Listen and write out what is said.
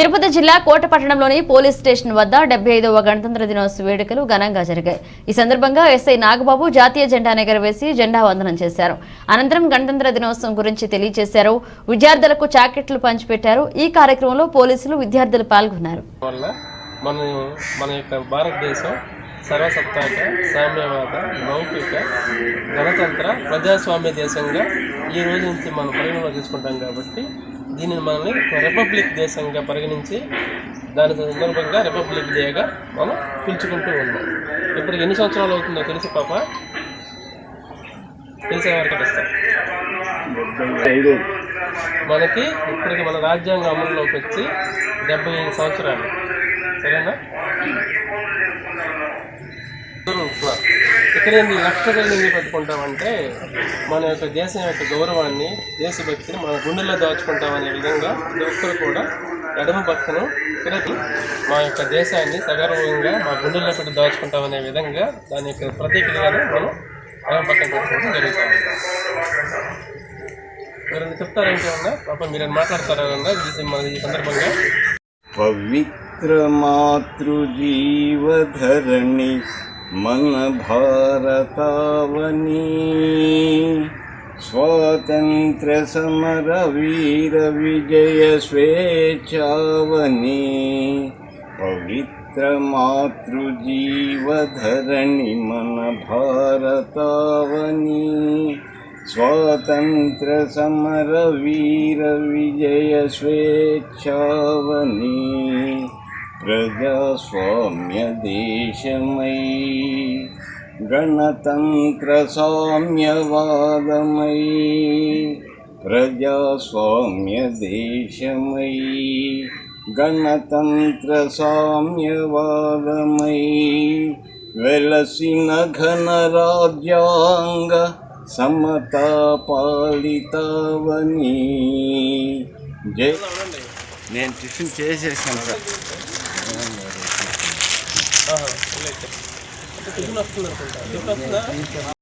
తిరుపతి జిల్లా కోటపట్టణంలోని police station వద్ద డెబ్బై ఐదవ గణతంత్ర దినోత్సవ వేడుకలు ఘనంగా జరిగాయి. ఈ సందర్భంగా ఎస్ఐ నాగబాబు జాతీయ జెండా ఎగరవేసి జెండా వందనం చేశారు. అనంతరం గణతంత్ర దినోత్సవం గురించి తెలియజేశారు. విద్యార్థులకు చాకెట్లు పంచిపెట్టారు. ఈ కార్యక్రమంలో పోలీసులు విద్యార్థులు పాల్గొన్నారు. మన మన యొక్క భారతదేశం సర్వసత్తాక సామ్యవాద లౌకిక గణతంత్ర ప్రజాస్వామ్య దేశంగా ఈ రోజు నుంచి మనం పరిగణలో తీసుకుంటాం కాబట్టి దీనిని మనల్ని రిపబ్లిక్ దేశంగా పరిగణించి దాని సందర్భంగా రిపబ్లిక్ డేగా మనం పిలుచుకుంటూ ఉన్నాం. ఇప్పుడు ఎన్ని సంవత్సరాలు అవుతుందో తెలుసు పాప? తెలిసే వారికి మనకి ఇప్పటికి మన రాజ్యాంగం అమల్లోకి వచ్చి డెబ్బై ఐదు సంవత్సరాలు. సరేనా? ఇక్కడ లెఫ్ట్ సైడ్ ఎందుకు పెట్టుకుంటామంటే మన యొక్క దేశం యొక్క గౌరవాన్ని దేశభక్తిని మన గుండెల్లో దాచుకుంటామనే విధంగా ప్రతి ఒక్కరు కూడా ఎడమ భక్తను ఇక్కడ మా యొక్క దేశాన్ని సగర్వంగా మా గుండెల్లో పెట్టి దాచుకుంటామనే విధంగా దాని యొక్క ప్రతీకలుగానే మనం ఎడమ పక్కన పెట్టుకోవడం జరుగుతుంది. మీరు చెప్తారా పాప మీరు మాట్లాడతారా మన ఈ సందర్భంగా. పవిత్ర మాతృజీవధరణి मन भारतावनि स्वातन्त्रसमरवीरविजयस्वेचावने पवित्रमातृजीवधरणि मन भारतावनि स्वतन्त्रसमरवीरविजयस्वेच्छावने పవిత్ర మాతృజీవధరణి ప్రజాస్వామ్య దేశమై గణతంత్ర సామ్యవాదమై ప్రజాస్వామ్య దేశమై గణతంత్ర సామ్యవాదమై వెలసిన ఘన రాజ్యాంగ సమతా పాలితావని జై నేను టిఫిన్ చేసేసాను సార్ ఆహా,